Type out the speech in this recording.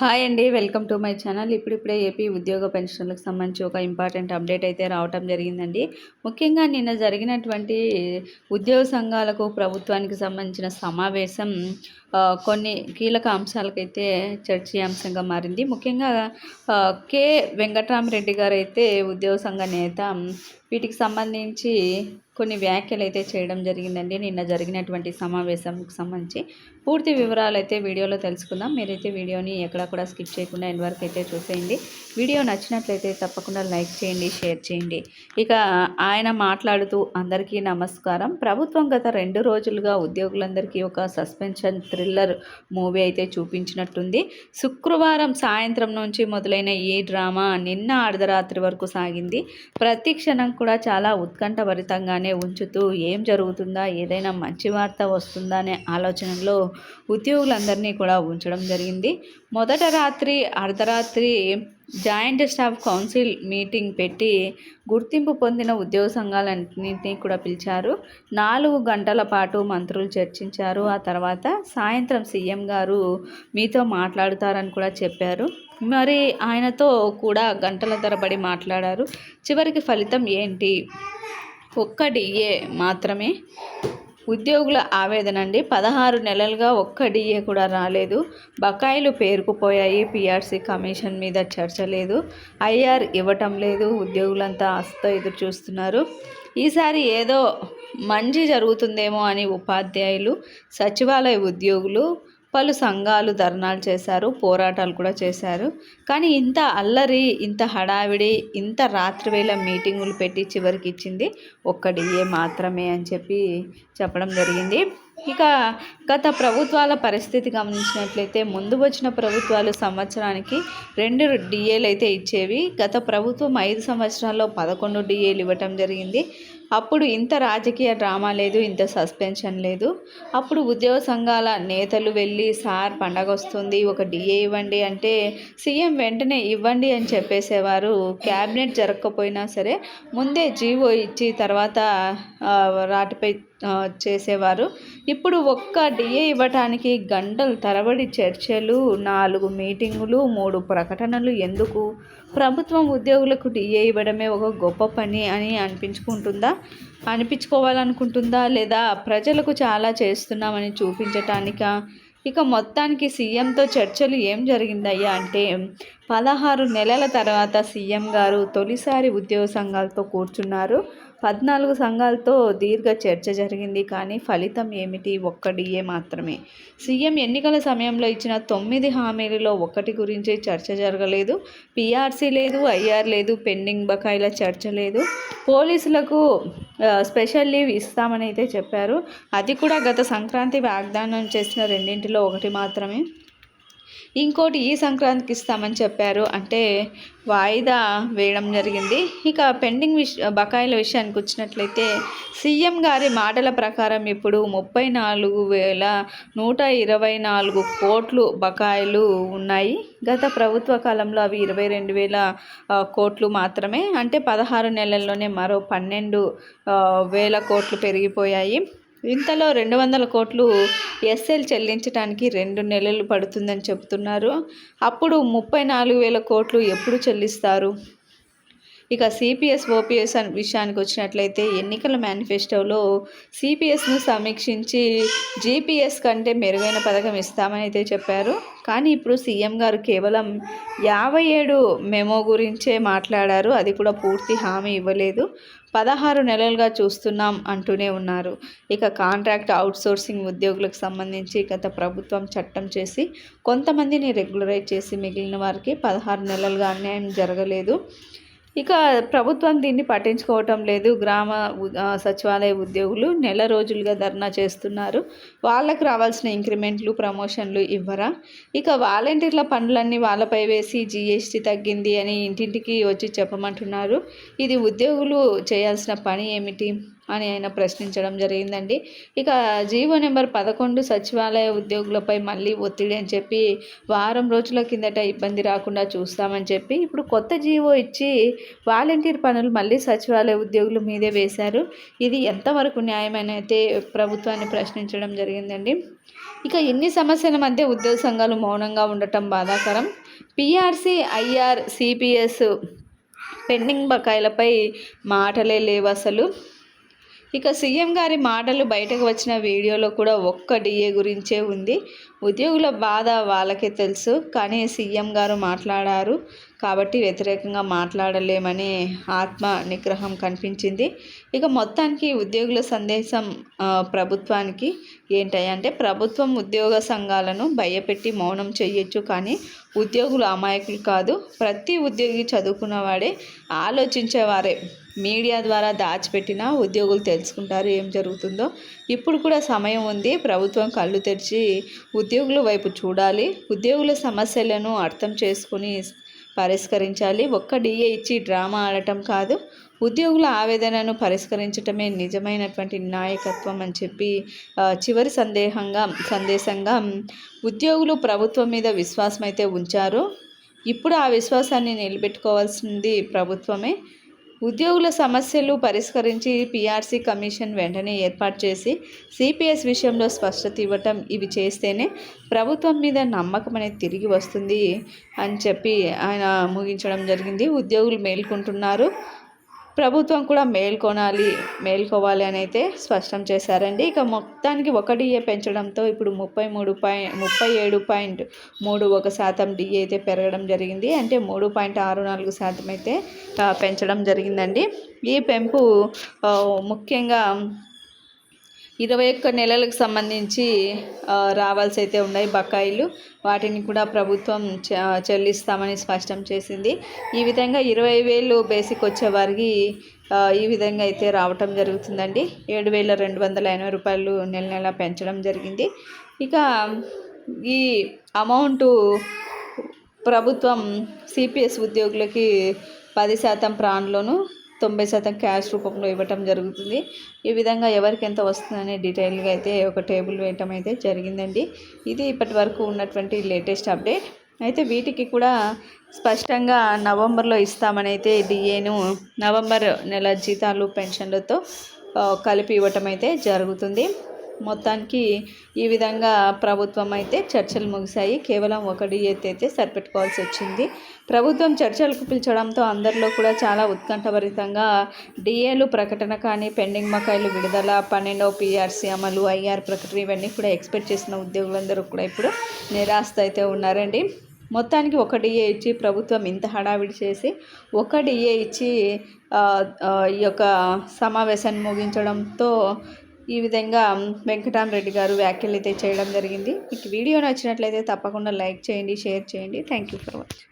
Hi అండి welcome to my channel. ఇప్పుడిప్పుడే AP ఉద్యోగ పెన్షన్లకు సంబంధించి ఒక ఇంపార్టెంట్ అప్డేట్ అయితే రావటం జరిగిందండి. ముఖ్యంగా నిన్న జరిగినటువంటి ఉద్యోగ సంఘాలకు ప్రభుత్వానికి సంబంధించిన సమావేశం కొన్ని కీలక అంశాలకైతే చర్చీయాంశంగా మారింది. ముఖ్యంగా కె. వెంకటరామరెడ్డి గారు అయితే ఉద్యోగ సంఘ నేత వీటికి సంబంధించి కొన్ని వ్యాఖ్యలు అయితే చేయడం జరిగిందండి. నిన్న జరిగినటువంటి సమావేశంకి సంబంధించి పూర్తి వివరాలు అయితే వీడియోలో తెలుసుకుందాం. మీరైతే వీడియోని ఎక్కడా కూడా స్కిప్ చేయకుండా ఎండ్ వరకు అయితే చూసేయండి. వీడియో నచ్చినట్లయితే తప్పకుండా లైక్ చేయండి షేర్ చేయండి. ఇక ఆయన మాట్లాడుతూ అందరికీ నమస్కారం. ప్రభుత్వం గత రెండు రోజులుగా ఉద్యోగులందరికీ ఒక సస్పెన్షన్ థ్రిల్లర్ మూవీ అయితే చూపించినట్టుంది. శుక్రవారం సాయంత్రం నుంచి మొదలైన ఈ డ్రామా నిన్న అర్ధరాత్రి వరకు సాగింది. ప్రతి క్షణం కూడా చాలా ఉత్కంఠభరితంగానే ఉంచుతూ ఏం జరుగుతుందా ఏదైనా మంచి వార్త వస్తుందా అనే ఆలోచనలో ఉద్యోగులందరినీ కూడా ఉంచడం జరిగింది. మొదట రాత్రి అర్ధరాత్రి జాయింట్ స్టాఫ్ కౌన్సిల్ మీటింగ్ పెట్టి గుర్తింపు పొందిన ఉద్యోగ సంఘాలన్నింటినీ కూడా పిలిచారు. నాలుగు గంటల పాటు మంత్రులు చర్చించారు. ఆ తర్వాత సాయంత్రం సీఎం గారు మీతో మాట్లాడుతారని కూడా చెప్పారు. మరి ఆయనతో కూడా గంటల తరబడి మాట్లాడారు. చివరికి ఫలితం ఏంటి? ఒక్క డిఏ మాత్రమే ఉద్యోగుల ఆవేదన అండి. పదహారు నెలలుగా ఒక్క డిఏ కూడా రాలేదు. బకాయిలు పేరుకుపోయాయి. పిఆర్సీ కమిషన్ మీద చర్చ లేదు. ఐఆర్ ఇవ్వటం లేదు. ఉద్యోగులంతా ఆశతో ఎదురు చూస్తున్నారు. ఈసారి ఏదో మంచి జరుగుతుందేమో అని ఉపాధ్యాయులు సచివాలయ ఉద్యోగులు పలు సంఘాలు ధర్నాలు చేశారు పోరాటాలు కూడా చేశారు. కానీ ఇంత అల్లరి ఇంత హడావిడి ఇంత రాత్రివేళ మీటింగులు పెట్టి చివరికి ఇచ్చింది ఒక్క డిఏ మాత్రమే అని చెప్పి చెప్పడం జరిగింది. ఇక గత ప్రభుత్వాల పరిస్థితి గమనించినట్లయితే ముందు వచ్చిన ప్రభుత్వాలు సంవత్సరానికి రెండు డిఏలు అయితే ఇచ్చేవి. గత ప్రభుత్వం ఐదు సంవత్సరాల్లో పదకొండు డిఏలు ఇవ్వటం జరిగింది. అప్పుడు ఇంత రాజకీయ డ్రామా లేదు ఇంత సస్పెన్షన్ లేదు. అప్పుడు ఉద్యోగ సంఘాల నేతలు వెళ్ళి సార్ పండగ వస్తుంది ఒక డిఏ ఇవ్వండి అంటే సీఎం వెంటనే ఇవ్వండి అని చెప్పేసేవారు. క్యాబినెట్ జరగకపోయినా సరే ముందే జీవో ఇచ్చి తర్వాత రాటిపై చేసేవారు. ఇప్పుడు ఒక్క డిఏ ఇవ్వటానికి గంటలు తరబడి చర్చలు నాలుగు మీటింగులు మూడు ప్రకటనలు ఎందుకు? ప్రభుత్వం ఉద్యోగులకు డిఏ ఇవ్వడమే ఒక గొప్ప పని అని అనిపించుకుంటుందా? అనిపించుకోవాలనుకుంటుందా? లేదా ప్రజలకు చాలా చేస్తున్నామని చూపించటానికా? ఇక మొత్తానికి సీఎంతో చర్చలు ఏం జరిగిందయ్యా అంటే పదహారు నెలల తర్వాత సీఎం గారు తొలిసారి ఉద్యోగ సంఘాలతో కూర్చున్నారు. పద్నాలుగు సంఘాలతో దీర్ఘ చర్చ జరిగింది కానీ ఫలితం ఏమిటి? ఒక్క డిఏ మాత్రమే. సీఎం ఎన్నికల సమయంలో ఇచ్చిన తొమ్మిది హామీలలో ఒకటి గురించి చర్చ జరగలేదు. పీఆర్సీ లేదు ఐఆర్ లేదు పెండింగ్ బకాయిల చర్చ లేదు. పోలీసులకు స్పెషల్ లీవ్ ఇస్తామని అయితే చెప్పారు. అది కూడా గత సంక్రాంతి వాగ్దానం చేసిన రెండింటిలో ఒకటి మాత్రమే. ఇంకోటి ఈ సంక్రాంతికి ఇస్తామని చెప్పారు. అంటే వాయిదా వేయడం జరిగింది. ఇక పెండింగ్ విష బకాయిల విషయానికి వచ్చినట్లయితే సీఎం గారి మాటల ప్రకారం ఇప్పుడు ముప్పై నాలుగు వేల నూట ఇరవై నాలుగు కోట్లు బకాయిలు ఉన్నాయి. గత ప్రభుత్వ కాలంలో అవి ఇరవై రెండు వేల కోట్లు మాత్రమే. అంటే పదహారు నెలల్లోనే మరో పన్నెండు వేల కోట్లు పెరిగిపోయాయి. ఇంతలో రెండు వందల కోట్లు ఎస్ఎల్ చెల్లించడానికి రెండు నెలలు పడుతుందని చెప్తున్నారు అప్పుడు ముప్పై నాలుగు వేల కోట్లు ఎప్పుడు చెల్లిస్తారు? ఇక సిపిఎస్ ఓపీఎస్ విషయానికి వచ్చినట్లయితే ఎన్నికల మేనిఫెస్టోలో సిపిఎస్ను సమీక్షించి జీపీఎస్ కంటే మెరుగైన పథకం ఇస్తామని అయితే చెప్పారు. కానీ ఇప్పుడు సీఎం గారు కేవలం యాభై ఏడు మెమో గురించే మాట్లాడారు. అది కూడా పూర్తి హామీ ఇవ్వలేదు. పదహారు నెలలుగా చూస్తున్నాం అంటూనే ఉన్నారు. ఇక కాంట్రాక్ట్ అవుట్సోర్సింగ్ ఉద్యోగులకు సంబంధించి గత ప్రభుత్వం చట్టం చేసి కొంతమందిని రెగ్యులరైజ్ చేసి మిగిలిన వారికి పదహారు నెలలుగా అన్యాయం జరగలేదు. ఇక ప్రభుత్వం దీన్ని పట్టించుకోవటం లేదు. గ్రామ సచివాలయ ఉద్యోగులు నెల రోజులుగా ధర్నా చేస్తున్నారు. వాళ్ళకు రావాల్సిన ఇంక్రిమెంట్లు ప్రమోషన్లు ఇవ్వరా? ఇక వాలంటీర్ల పనులన్నీ వాళ్ళపై వేసి జిఎస్టీ తగ్గింది అని ఇంటింటికి వచ్చి చెప్పమంటున్నారు. ఇది ఉద్యోగులు చేయాల్సిన పని ఏమిటి? అని ఆయన ప్రశ్నించడం జరిగిందండి. ఇక జీవో నెంబర్ పదకొండు సచివాలయ ఉద్యోగులపై మళ్ళీ ఒత్తిడి అని చెప్పి వారం రోజుల కిందట ఇబ్బంది రాకుండా చూస్తామని చెప్పి ఇప్పుడు కొత్త జీవో ఇచ్చి వాలంటీర్ పనులు మళ్ళీ సచివాలయ ఉద్యోగుల మీదే వేశారు. ఇది ఎంతవరకు న్యాయమైన అయితే ప్రభుత్వాన్ని ప్రశ్నించడం జరిగిందండి. ఇక ఇన్ని సమస్యల మధ్య ఉద్యోగ సంఘాలు మౌనంగా ఉండటం బాధాకరం? పిఆర్సీ ఐఆర్ సిపిఎస్ పెండింగ్ బకాయిలపై మాటలే లేవు అసలు ఇక సీఎం గారి మాటలు బయటకు వచ్చిన వీడియోలో కూడా ఒక్క డిఏ గురించే ఉంది. ఉద్యోగుల బాధ వాళ్ళకే తెలుసు. కానీ సీఎం గారు మాట్లాడారు. కాబట్టి వ్యతిరేకంగా మాట్లాడలేమనే ఆత్మ నిగ్రహం కనిపించింది. ఇక మొత్తానికి ఉద్యోగుల సందేశం ప్రభుత్వానికి ఏంటంటే ప్రభుత్వం ఉద్యోగ సంఘాలను భయపెట్టి మౌనం చేయొచ్చు కానీ ఉద్యోగులు అమాయకులు కాదు. ప్రతి ఉద్యోగి చదువుకున్నవాడే ఆలోచించేవారే. మీడియా ద్వారా దాచిపెట్టిన ఉద్యోగులు తెలుసుకుంటారు ఏం జరుగుతుందో. ఇప్పుడు కూడా సమయం ఉంది. ప్రభుత్వం కళ్ళు తెరిచి ఉద్యోగుల వైపు చూడాలి. ఉద్యోగుల సమస్యలను అర్థం చేసుకుని పరిష్కరించాలి. ఒక్క డిఏ ఇచ్చి డ్రామా ఆడటం కాదు. ఉద్యోగుల ఆవేదనను పరిష్కరించటమే నిజమైనటువంటి నాయకత్వం అని చెప్పి చివరి సందేహంగా సందేశంగా ఉద్యోగులు ప్రభుత్వం మీద విశ్వాసం అయితే ఉంచారు. ఇప్పుడు ఆ విశ్వాసాన్ని నిలబెట్టుకోవాల్సింది ప్రభుత్వమే. ఉద్యోగుల సమస్యలు పరిష్కరించి పీఆర్సీ కమిషన్ వెంటనే ఏర్పాటు చేసి సిపిఎస్ విషయంలో స్పష్టత ఇవ్వటం ఇవి చేస్తేనే ప్రభుత్వం మీద నమ్మకం అనేది తిరిగి వస్తుంది అని చెప్పి ఆయన ముగించడం జరిగింది. ఉద్యోగులు మేల్కొంటున్నారు. ప్రభుత్వం కూడా మేల్కొనాలి మేల్కోవాలి అని అయితే స్పష్టం చేశారండి. ఇక మొత్తానికి ఒక డిఏ పెంచడంతో ఇప్పుడు ముప్పై మూడు పాయింట్ ముప్పై ఏడు పాయింట్ మూడు ఒక శాతం డిఏ అయితే పెరగడం జరిగింది. అంటే మూడు పాయింట్ ఆరు నాలుగు శాతం అయితే పెంచడం జరిగిందండి. ఈ పెంపు ముఖ్యంగా ఇరవై ఒక్క నెలలకు సంబంధించి రావాల్సి అయితే ఉన్నాయి బకాయిలు. వాటిని కూడా ప్రభుత్వం చెల్లిస్తామని స్పష్టం చేసింది. ఈ విధంగా ఇరవై వేలు బేసిక్ వచ్చే వారికి ఈ విధంగా అయితే రావటం జరుగుతుందండి. ఏడు వేల రెండు వందల ఎనభై రూపాయలు నెల నెల పెంచడం జరిగింది. ఇక ఈ అమౌంటు ప్రభుత్వం సిపిఎస్ ఉద్యోగులకి పది శాతం ప్రాన్లోను తొంభై శాతం క్యాష్ రూపంలో ఇవ్వటం జరుగుతుంది. ఈ విధంగా ఎవరికి ఎంత వస్తుందనే డీటెయిల్గా అయితే ఒక టేబుల్ వేయటం అయితే జరిగిందండి. ఇది ఇప్పటి వరకు ఉన్నటువంటి లేటెస్ట్ అప్డేట్. అయితే వీటికి కూడా స్పష్టంగా నవంబర్లో ఇస్తామని అయితే డిఏను నవంబర్ నెల జీతాలు పెన్షన్లతో కలిపి ఇవ్వటం అయితే జరుగుతుంది. మొత్తానికి ఈ విధంగా ప్రభుత్వం అయితే చర్చలు ముగిశాయి. కేవలం ఒక డిఎత్ అయితే సరిపెట్టుకోవాల్సి వచ్చింది. ప్రభుత్వం చర్చలకు పిలిచడంతో అందరిలో కూడా చాలా ఉత్కంఠభరితంగా డిఏలు ప్రకటన కానీ పెండింగ్ మకాయిలు విడుదల పన్నెండో పిఆర్సీ అమలు ఐఆర్ ప్రకటన ఇవన్నీ కూడా ఎక్స్పెక్ట్ చేసిన ఉద్యోగులందరూ కూడా ఇప్పుడు నిరాశ అయితే ఉన్నారండి. మొత్తానికి ఒక డిఏ ఇచ్చి ప్రభుత్వం ఇంత హడావిడి చేసి ఒక డిఏ ఇచ్చి ఈ యొక్క సమావేశాన్ని ముగించడంతో ఈ విధంగా వెంకటరామరెడ్డి గారు వ్యాఖ్యలు అయితే చేయడం జరిగింది. మీకు వీడియో నచ్చినట్లయితే తప్పకుండా లైక్ చేయండి షేర్ చేయండి. Thank you for watching